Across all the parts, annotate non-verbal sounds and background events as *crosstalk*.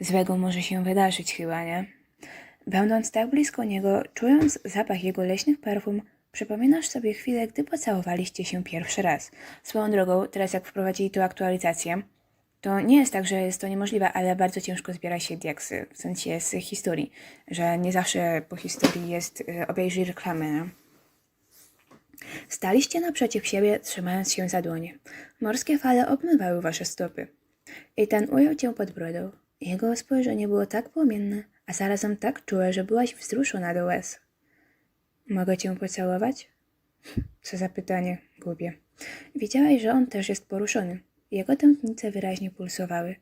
złego może się wydarzyć chyba, nie? Będąc tak blisko niego, czując zapach jego leśnych perfum, przypominasz sobie chwilę, gdy pocałowaliście się pierwszy raz. Swoją drogą, teraz jak wprowadzili tu aktualizację, to nie jest tak, że jest to niemożliwe, ale bardzo ciężko zbiera się diaksy, w sensie z historii, że nie zawsze po historii jest y, obejrzyj reklamę. Nie? Staliście naprzeciw siebie, trzymając się za dłonie. Morskie fale obmywały wasze stopy. I ten ujął cię pod brodą. Jego spojrzenie było tak płomienne, a zarazem tak czułe, że byłaś wzruszona do łez. Mogę cię pocałować? Co za pytanie, głupie. Widziałaś, że on też jest poruszony. Jego tętnice wyraźnie pulsowały.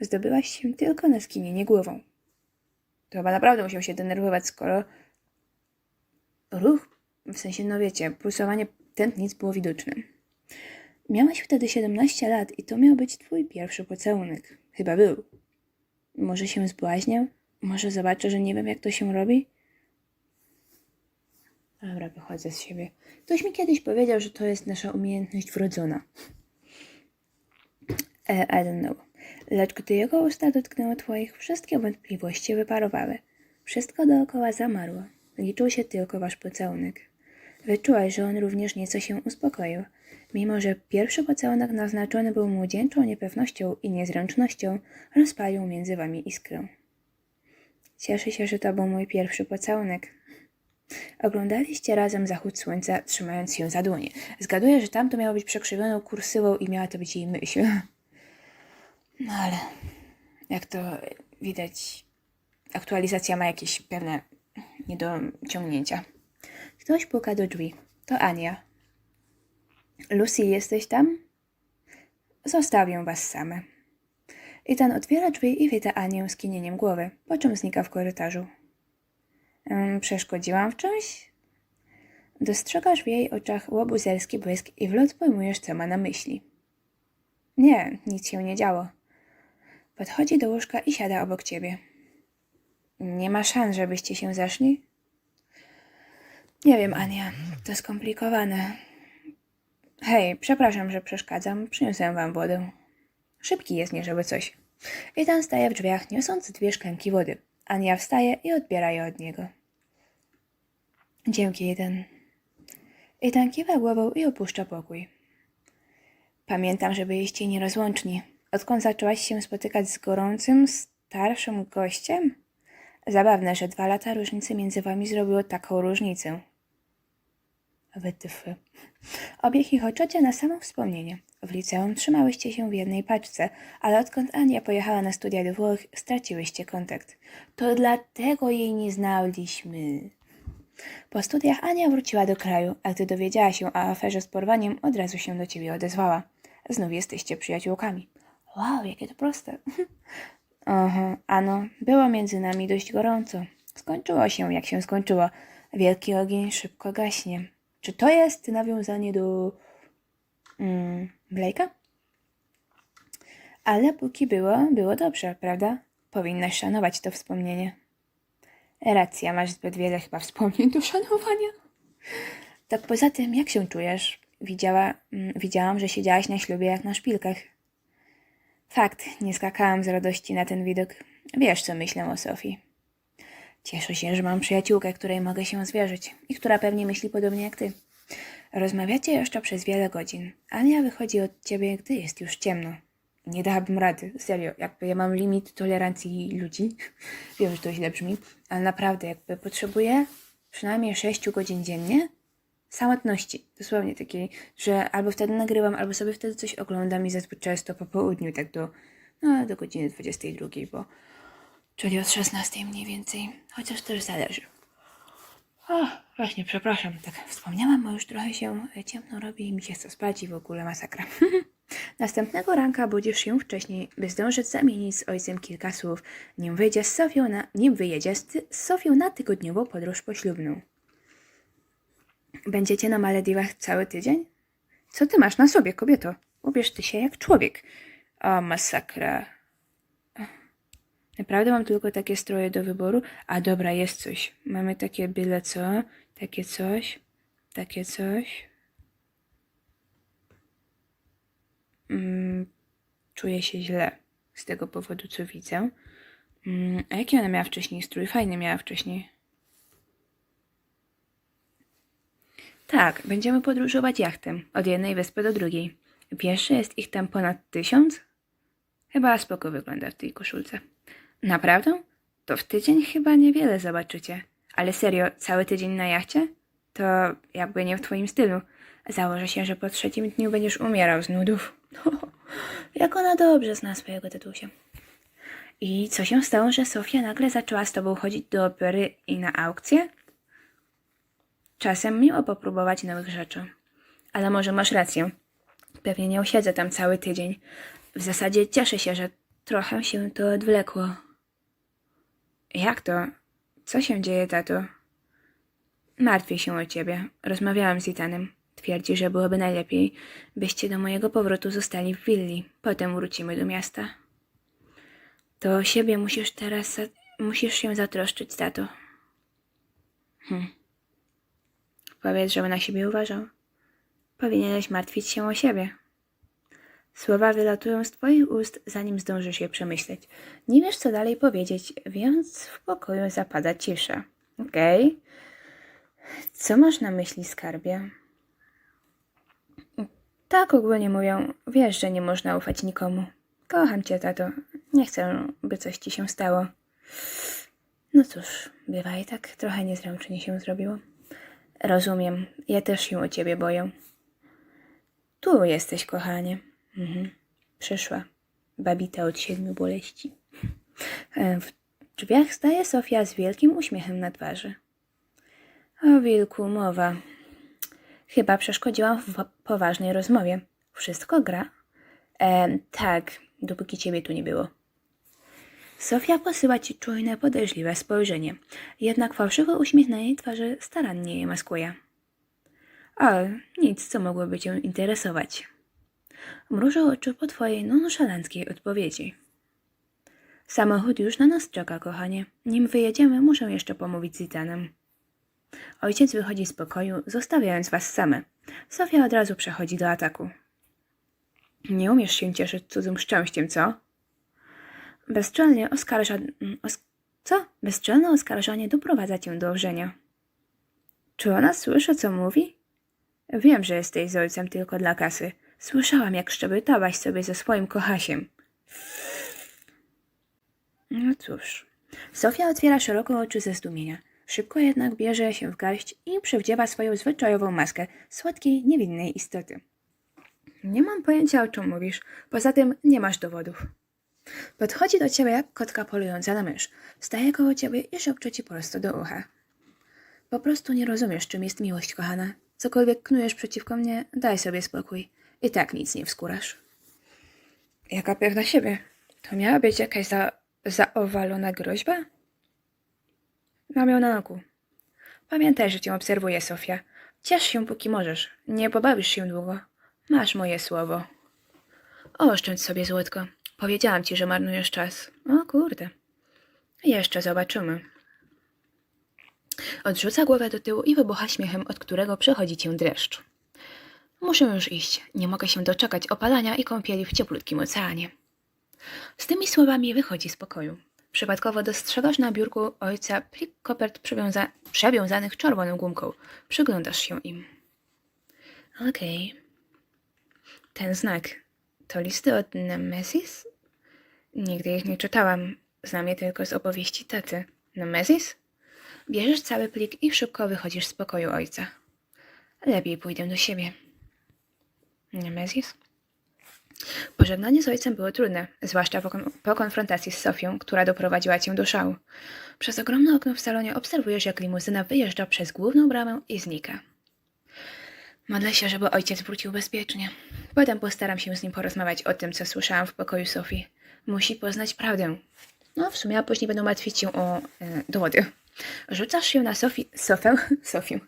Zdobyłaś się tylko na skinienie głową. To chyba naprawdę musiał się denerwować, skoro ruch, w sensie, no wiecie, pulsowanie tętnic było widoczne. Miałaś wtedy 17 lat i to miał być twój pierwszy pocałunek. Chyba był. Może się zbłaźniał? Może zobaczę, że nie wiem, jak to się robi? Dobra, wychodzę z siebie. Ktoś mi kiedyś powiedział, że to jest nasza umiejętność wrodzona. E, I don't know. Lecz gdy jego usta dotknęły twoich, wszystkie wątpliwości wyparowały. Wszystko dookoła zamarło. Liczył się tylko wasz pocałunek. Wyczułaś, że on również nieco się uspokoił. Mimo, że pierwszy pocałunek naznaczony był młodzieńczą niepewnością i niezręcznością, rozpalił między wami iskrę. Cieszę się, że to był mój pierwszy pocałunek. Oglądaliście razem zachód słońca, trzymając się za dłonie. Zgaduję, że tamto miało być przekrzywioną kursywą i miała to być jej myśl. No ale jak to widać, aktualizacja ma jakieś pewne niedociągnięcia. Ktoś puka do drzwi. To Ania. Lucy, jesteś tam? Zostawię was same. I ten otwiera drzwi i wita Anię skinieniem głowy, po czym znika w korytarzu. Ym, przeszkodziłam w czymś? Dostrzegasz w jej oczach łobuzelski błysk i w lot pojmujesz, co ma na myśli. Nie, nic się nie działo. Podchodzi do łóżka i siada obok ciebie. Nie ma szans, żebyście się zeszli? Nie wiem, Ania, to skomplikowane. Hej, przepraszam, że przeszkadzam. Przyniosę wam wodę. Szybki jest, nie żeby coś. I ten staje w drzwiach, niosąc dwie szklanki wody. Ania wstaje i odbiera je od niego. Dzięki, jeden. Ten kiwa głową i opuszcza pokój. Pamiętam, że byliście nierozłączni. Odkąd zaczęłaś się spotykać z gorącym, starszym gościem? Zabawne, że dwa lata różnicy między wami zrobiło taką różnicę. Wytyfy. Obie chichoczecie na samo wspomnienie. W liceum trzymałyście się w jednej paczce, ale odkąd Ania pojechała na studia do Włoch, straciłyście kontakt. To dlatego jej nie znaliśmy. Po studiach Ania wróciła do kraju, a gdy dowiedziała się o aferze z porwaniem, od razu się do ciebie odezwała. Znów jesteście przyjaciółkami. Wow, jakie to proste. *laughs* Aha, ano, było między nami dość gorąco. Skończyło się, jak się skończyło. Wielki ogień szybko gaśnie. Czy to jest nawiązanie do mm, Blake'a? Ale póki było, było dobrze, prawda? Powinnaś szanować to wspomnienie. Racja, masz zbyt wiele chyba wspomnień do szanowania. Tak poza tym, jak się czujesz? Widziała, mm, widziałam, że siedziałaś na ślubie jak na szpilkach. Fakt, nie skakałam z radości na ten widok. Wiesz, co myślę o Sofii. Cieszę się, że mam przyjaciółkę, której mogę się zwierzyć i która pewnie myśli podobnie jak ty. Rozmawiacie jeszcze przez wiele godzin. Ania wychodzi od ciebie, gdy jest już ciemno. Nie dałabym rady, serio. Jakby ja mam limit tolerancji ludzi. *laughs* Wiem, że to źle brzmi, ale naprawdę, jakby potrzebuję przynajmniej 6 godzin dziennie samotności. Dosłownie takiej, że albo wtedy nagrywam, albo sobie wtedy coś oglądam i zazwyczaj często po południu, tak do, no, do godziny 22, bo czyli od 16 mniej więcej, chociaż też zależy. O, właśnie, przepraszam, tak wspomniałam, bo już trochę się ciemno robi i mi się chce spać i w ogóle masakra. *laughs* Następnego ranka budzisz się wcześniej, by zdążyć zamienić z ojcem kilka słów, nim wyjdzie z Sofią na, nim wyjedzie z, z Sofią na tygodniową podróż poślubną. Będziecie na Malediwach cały tydzień? Co ty masz na sobie, kobieto? Ubierz ty się jak człowiek. O, masakra. Naprawdę mam tylko takie stroje do wyboru? A dobra, jest coś. Mamy takie byle co, takie coś, takie coś. Mm, czuję się źle z tego powodu, co widzę. Mm, a jaki ona miała wcześniej strój? Fajny miała wcześniej. Tak, będziemy podróżować jachtem od jednej wyspy do drugiej. Wiesz, jest ich tam ponad tysiąc? Chyba spoko wygląda w tej koszulce. Naprawdę? To w tydzień chyba niewiele zobaczycie. Ale serio, cały tydzień na jachcie? To jakby nie w twoim stylu. Założę się, że po trzecim dniu będziesz umierał z nudów. *laughs* Jak ona dobrze zna swojego tatusia. I co się stało, że Sofia nagle zaczęła z tobą chodzić do opery i na aukcje? Czasem miło popróbować nowych rzeczy. Ale może masz rację. Pewnie nie osiedzę tam cały tydzień. W zasadzie cieszę się, że trochę się to odwlekło. Jak to? Co się dzieje, tato? Martwię się o ciebie. Rozmawiałam z Itanem. Twierdzi, że byłoby najlepiej, byście do mojego powrotu zostali w willi. Potem wrócimy do miasta. To o siebie musisz teraz... Musisz się zatroszczyć, tato. Hm. Powiedz, żeby na siebie uważał. Powinieneś martwić się o siebie. Słowa wylatują z twoich ust, zanim zdążysz je przemyśleć. Nie wiesz, co dalej powiedzieć, więc w pokoju zapada cisza. Okej. Co masz na myśli, skarbie? Tak ogólnie mówią, wiesz, że nie można ufać nikomu. Kocham cię, tato. Nie chcę, by coś ci się stało. No cóż, bywa i tak trochę niezręcznie się zrobiło. Rozumiem, ja też się o ciebie boję. Tu jesteś, kochanie. Mhm. Przyszła. Babita od siedmiu boleści. E, W drzwiach staje Sofia z wielkim uśmiechem na twarzy. O wilku mowa. Chyba przeszkodziłam w wa- poważnej rozmowie. Wszystko gra? E, tak, dopóki ciebie tu nie było. Sofia posyła ci czujne, podejrzliwe spojrzenie, jednak fałszywy uśmiech na jej twarzy starannie je maskuje. O, nic, co mogłoby cię interesować. Mrużę oczy po twojej nonszalanckiej odpowiedzi. Samochód już na nas czeka, kochanie. Nim wyjedziemy, muszę jeszcze pomówić z Itanem. Ojciec wychodzi z pokoju, zostawiając was same. Sofia od razu przechodzi do ataku. Nie umiesz się cieszyć cudzym szczęściem, co? Bezczelnie oskarża... Os... Co? Bezczelne oskarżanie doprowadza cię do wrzenia. Czy ona słyszy, co mówi? Wiem, że jesteś z ojcem tylko dla kasy. Słyszałam, jak szczebetałaś sobie ze swoim kochasiem. No cóż. Sofia otwiera szeroko oczy ze zdumienia. Szybko jednak bierze się w garść i przywdziewa swoją zwyczajową maskę słodkiej, niewinnej istoty. Nie mam pojęcia, o czym mówisz. Poza tym nie masz dowodów. Podchodzi do ciebie jak kotka polująca na mysz. Staje koło ciebie i szepcze ci prosto do ucha. Po prostu nie rozumiesz, czym jest miłość, kochana. Cokolwiek knujesz przeciwko mnie, daj sobie spokój. I tak nic nie wskórasz. Jaka pewna siebie? To miała być jakaś za, zaowalona groźba? Mam ją na oku. Pamiętaj, że cię obserwuję, Sofia. Ciesz się, póki możesz. Nie pobawisz się długo. Masz moje słowo. Oszczędź sobie, złotko. Powiedziałam ci, że marnujesz czas. O kurde. Jeszcze zobaczymy. Odrzuca głowę do tyłu i wybucha śmiechem, od którego przechodzi cię dreszcz. Muszę już iść. Nie mogę się doczekać opalania i kąpieli w cieplutkim oceanie. Z tymi słowami wychodzi z pokoju. Przypadkowo dostrzegasz na biurku ojca plik kopert przywiąza- przewiązanych czerwoną gumką. Przyglądasz się im. Okej. Ten znak to listy od Nemesis? Nigdy ich nie czytałam. Znam je tylko z opowieści taty. Nemesis? Bierzesz cały plik i szybko wychodzisz z pokoju ojca. Lepiej pójdę do siebie. Nemesis? Pożegnanie z ojcem było trudne, zwłaszcza po, po konfrontacji z Sofią, która doprowadziła cię do szału. Przez ogromne okno w salonie obserwujesz, jak limuzyna wyjeżdża przez główną bramę i znika. Modlę się, żeby ojciec wrócił bezpiecznie. Potem postaram się z nim porozmawiać o tym, co słyszałam w pokoju Sofii. Musi poznać prawdę. No, w sumie, a później będą martwić się o e, dowody. Rzucasz się na Sofi, Sofę, *laughs* Sofię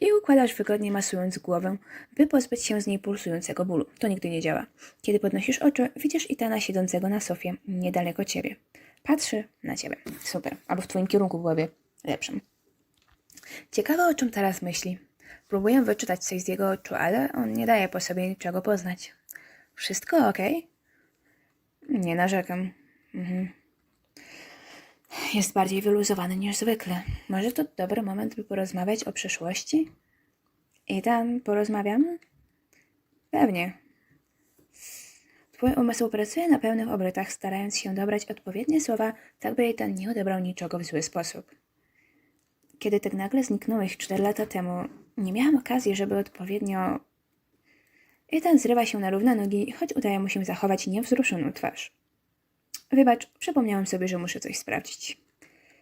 i układasz wygodnie masując głowę, by pozbyć się z niej pulsującego bólu. To nigdy nie działa. Kiedy podnosisz oczy, widzisz Itana siedzącego na sofie, niedaleko ciebie. Patrzy na ciebie. Super. Albo w twoim kierunku byłoby lepszym. Ciekawe, o czym teraz myśli. Próbuję wyczytać coś z jego oczu, ale on nie daje po sobie niczego poznać. Wszystko ok? Nie narzekam. Mhm. Jest bardziej wyluzowany niż zwykle. Może to dobry moment, by porozmawiać o przyszłości? I tam porozmawiamy? Pewnie. Twój umysł pracuje na pełnych obrotach, starając się dobrać odpowiednie słowa, tak by ten nie odebrał niczego w zły sposób. Kiedy tak nagle zniknąłeś 4 lata temu, nie miałam okazji, żeby odpowiednio. Ethan zrywa się na równe nogi, choć udaje mu się zachować niewzruszoną twarz. Wybacz, przypomniałam sobie, że muszę coś sprawdzić.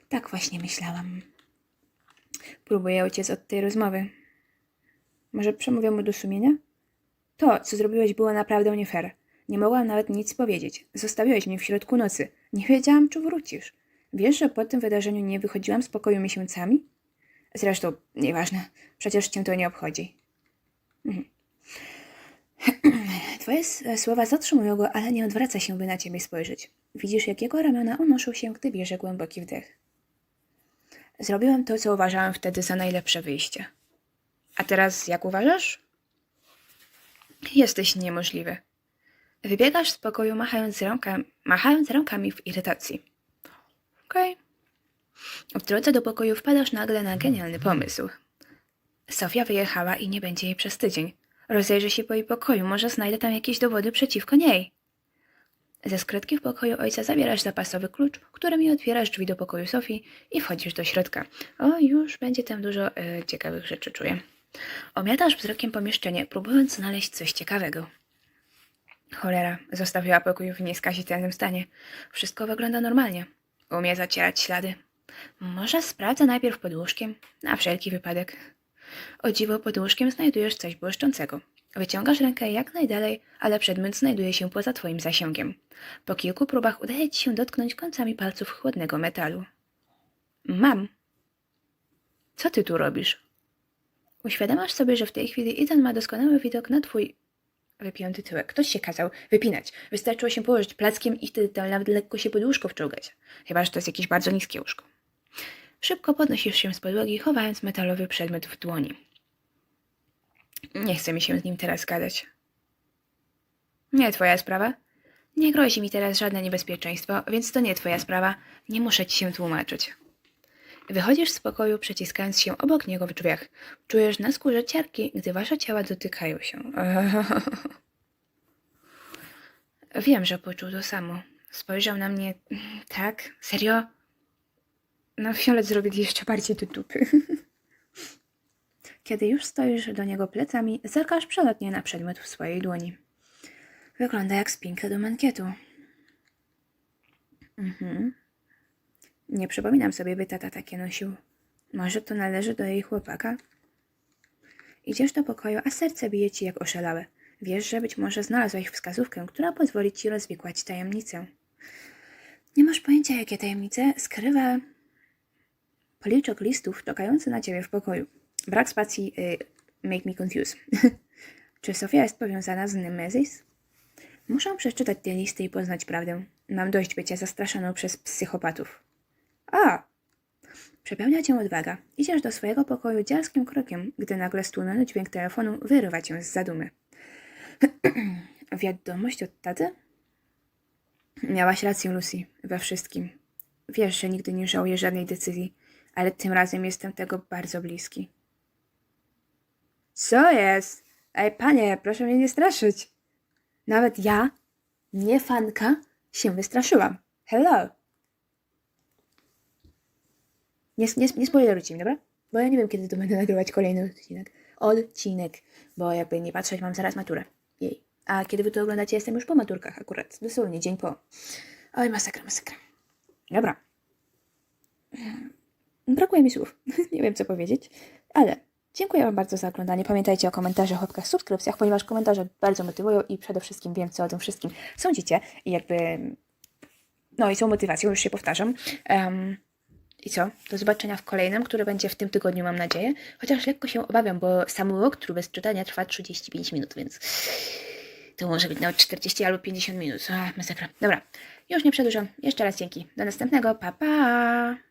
Tak właśnie myślałam. Próbuję uciec od tej rozmowy. Może przemówię mu do sumienia? To, co zrobiłeś, było naprawdę nie fair. Nie mogłam nawet nic powiedzieć. Zostawiłeś mnie w środku nocy. Nie wiedziałam, czy wrócisz. Wiesz, że po tym wydarzeniu nie wychodziłam z pokoju miesiącami? Zresztą, nieważne. Przecież cię to nie obchodzi. Mhm. *clears throat* Twoje słowa zatrzymują go, ale nie odwraca się, by na ciebie spojrzeć. Widzisz, jak jego ramiona unoszą się, gdy bierze głęboki wdech. Zrobiłam to, co uważałam wtedy za najlepsze wyjście. A teraz jak uważasz? Jesteś niemożliwy. Wybiegasz z pokoju machając, ręka, machając rękami w irytacji. Okej. W drodze do pokoju wpadasz nagle na genialny pomysł. Sofia wyjechała i nie będzie jej przez tydzień. Rozejrzę się po jej pokoju, może znajdę tam jakieś dowody przeciwko niej. Ze skrytki w pokoju ojca zabierasz zapasowy klucz, którym otwierasz drzwi do pokoju Sofii i wchodzisz do środka. O, już będzie tam dużo e, ciekawych rzeczy, czuję. Omiatasz wzrokiem pomieszczenie, próbując znaleźć coś ciekawego. Cholera, zostawiła pokój w nieskazitelnym stanie. Wszystko wygląda normalnie. Umie zacierać ślady. Może sprawdzę najpierw pod łóżkiem, na wszelki wypadek. O dziwo pod łóżkiem znajdujesz coś błyszczącego. Wyciągasz rękę jak najdalej, ale przedmiot znajduje się poza twoim zasięgiem. Po kilku próbach udaje ci się dotknąć końcami palców chłodnego metalu. Mam. Co ty tu robisz? Uświadamiasz sobie, że w tej chwili Ethan ma doskonały widok na twój wypięty tyłek. Ktoś się kazał wypinać. Wystarczyło się położyć plackiem i wtedy tam nawet lekko się pod łóżko wczołgać. Chyba, że to jest jakieś bardzo niskie łóżko. Szybko podnosisz się z podłogi, chowając metalowy przedmiot w dłoni. Nie chce mi się z nim teraz gadać. Nie twoja sprawa. Nie grozi mi teraz żadne niebezpieczeństwo, więc to nie twoja sprawa. Nie muszę ci się tłumaczyć. Wychodzisz z pokoju, przeciskając się obok niego w drzwiach. Czujesz na skórze ciarki, gdy wasze ciała dotykają się. *laughs* Wiem, że poczuł to samo. Spojrzał na mnie tak, serio? No, Fiolet zrobił jeszcze bardziej do dupy. *laughs* Kiedy już stoisz do niego plecami, zerkasz przelotnie na przedmiot w swojej dłoni. Wygląda jak spinka do mankietu. Mhm. Nie przypominam sobie, by tata takie nosił. Może to należy do jej chłopaka? Idziesz do pokoju, a serce bije ci jak oszalałe. Wiesz, że być może znalazłeś wskazówkę, która pozwoli ci rozwikłać tajemnicę. Nie masz pojęcia, jakie tajemnice skrywa policzek listów czekający na ciebie w pokoju. Brak spacji y, make me confuse. *laughs* Czy Sofia jest powiązana z Nemesis? Muszę przeczytać te listy i poznać prawdę. Mam dość bycia zastraszoną przez psychopatów. A! Przepełnia cię odwaga. Idziesz do swojego pokoju dziarskim krokiem, gdy nagle stłumiony dźwięk telefonu wyrywa cię z zadumy. *clears throat* Wiadomość od taty? Miałaś rację, Lucy, we wszystkim. Wiesz, że nigdy nie żałuję żadnej decyzji, ale tym razem jestem tego bardzo bliski. Co jest? Ej, panie, proszę mnie nie straszyć. Nawet ja, nie fanka, się wystraszyłam. Hello. Nie, nie, nie spoilerujcie mi, dobra? Bo ja nie wiem, kiedy to będę nagrywać kolejny odcinek. Odcinek. Bo jakby nie patrzeć, mam zaraz maturę. Jej. A kiedy wy to oglądacie, jestem już po maturkach akurat. Dosłownie, dzień po. Oj, masakra, masakra. Dobra. Brakuje mi słów. *laughs* nie wiem, co powiedzieć. Ale dziękuję Wam bardzo za oglądanie. Pamiętajcie o komentarzach, łapkach, subskrypcjach, ponieważ komentarze bardzo motywują i przede wszystkim wiem, co o tym wszystkim sądzicie. I jakby... No i są motywacją, już się powtarzam. Em, I co? Do zobaczenia w kolejnym, który będzie w tym tygodniu, mam nadzieję. Chociaż lekko się obawiam, bo sam walkthrough bez czytania trwa 35 minut, więc to może być nawet 40 albo 50 minut. Ach, masakra. Dobra, już nie przedłużam. Jeszcze raz dzięki. Do następnego. Pa, pa!